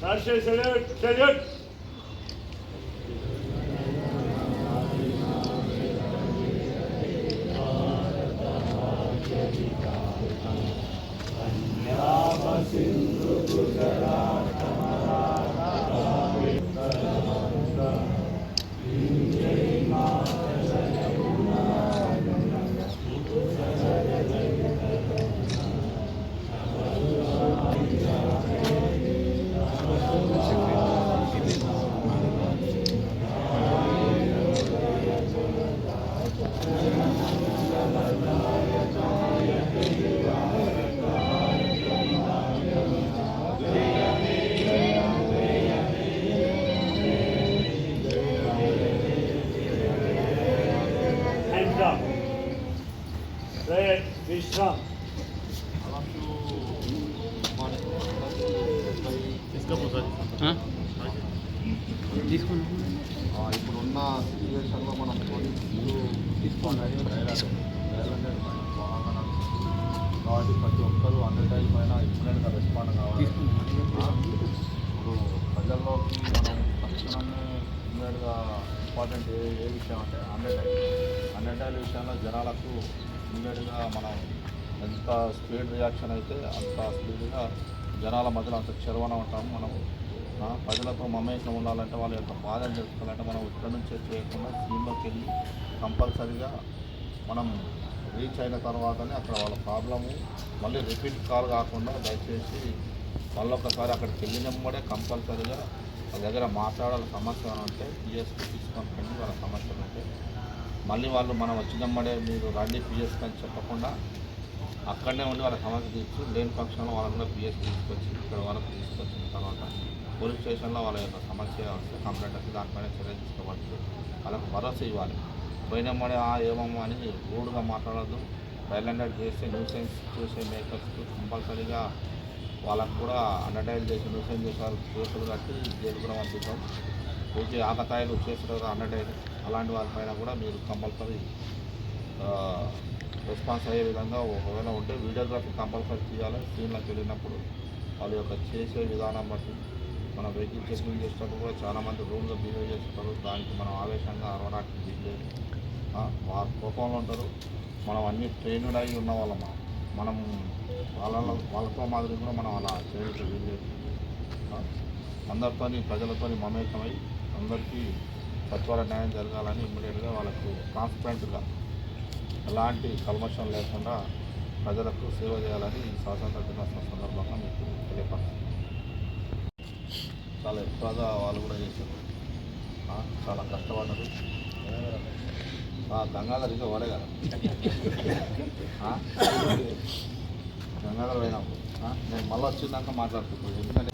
Salute, salute, salute. Vishram ఆ, ఇప్పుడున్న సిచ్యువేషన్లో మనం నడుస్తుంది. కాబట్టి ప్రతి ఒక్కరూ హండ్రెడ్ టైం పైన ఇమ్మీడియట్గా రెస్పాండ్ కావాలి. ఇప్పుడు ప్రజల్లోకి మనం తక్షణమే ఇమ్మీడియట్గా ఇంపార్టెంట్ ఏ ఏ విషయం అంటే హండ్రెడ్ టైం హండ్రెడ్ టైం విషయంలో జనాలకు ఇమ్మీడియట్గా మనం ఎంత స్పీడ్ రియాక్షన్ అయితే అంత స్పీడ్గా జనాల మధ్యలో అంత చెరవన ఉంటాము. మనం ప్రజలతో మమేకం ఉండాలంటే వాళ్ళ యొక్క బాధను తెలుసుకోవాలంటే మనం ఇక్కడ నుంచే చేయకుండా సీన్లోకి వెళ్ళి కంపల్సరీగా మనం రీచ్ అయిన తర్వాతనే అక్కడ వాళ్ళ ప్రాబ్లము మళ్ళీ రిపీట్ కాల్ కాకుండా దయచేసి మళ్ళీ ఒకసారి అక్కడికి వెళ్ళినప్పుడే కంపల్సరీగా వాళ్ళ దగ్గర మాట్లాడాలి సమస్య అని ఉంటే తీసుకొని వాళ్ళ సమస్యలు ఉంటే. మళ్ళీ వాళ్ళు మనం వచ్చినమ్మడే మీరు రండి పిఎస్కి అని చెప్పకుండా అక్కడనే ఉండి వాళ్ళ సమస్య తీర్చి లేని పక్షంలో వాళ్ళని కూడా పిఎస్ తీసుకొచ్చి ఇక్కడ వరకు తీసుకొచ్చిన తర్వాత పోలీస్ స్టేషన్లో వాళ్ళ యొక్క సమస్య వస్తే కంప్లైంట్ వస్తే దానిపైన చర్య తీసుకోవచ్చు. వాళ్ళకు భరోసా ఇవ్వాలి. పోయినమ్మడే ఆ ఏమమ్మా అని రూడ్గా మాట్లాడద్దు. సైలెంట్ చేస్తే న్యూసెన్స్ చేసే మేకర్స్కి కంపల్సరీగా వాళ్ళకు కూడా అండర్టైల్ చేసి న్యూసెన్స్ చేసే వాళ్ళు కేసులు కట్టి జైలు కూడా పంపిస్తాం పూర్తి ఆకతాయిలు చేస్తారు అండర్టైల్ అలాంటి వారిపైన కూడా మీరు కంపల్సరీ రెస్పాన్స్ అయ్యే విధంగా ఒకవేళ ఉంటే వీడియోగ్రఫీ కంపల్సరీ చేయాలి సీన్లకు వెళ్ళినప్పుడు వాళ్ళ యొక్క చేసే విధానం బట్టి మన వెహికల్ చెకింగ్ చేసేటప్పుడు కూడా చాలామంది రూమ్లో బిహేవ్ చేస్తారు దానికి మనం ఆవేశంగా అరవడానికి వీల్లేదు వారు కోపంలో ఉంటారు. మనం అన్ని ట్రైన్డ్ అయి ఉన్న వాళ్ళం. మనం. వాళ్ళ వాళ్ళతో మాదిరి కూడా మనం అలా చేయడానికి వీల్లేదు అందరితో అందరితోని ప్రజలతోని మమేకమై అందరికీ సత్వర న్యాయం జరగాలని ఇమ్మీడియట్గా వాళ్ళకు ట్రాన్స్పరెంట్గా ఎలాంటి కల్మషం లేకుండా ప్రజలకు సేవ చేయాలని ఈ స్వాతంత్ర దినోత్సవం సందర్భంగా మీకు తెలియపరుస్తున్నాను చాలా ఎక్కువగా వాళ్ళు కూడా చేశారు. చాలా కష్టపడ్డారు. గంగాధర్ ఇంకా ఓడే కదా. గంగాధర్ పోయినప్పుడు. నేను మళ్ళీ వచ్చిందాక మాట్లాడుతున్నాను ఎందుకంటే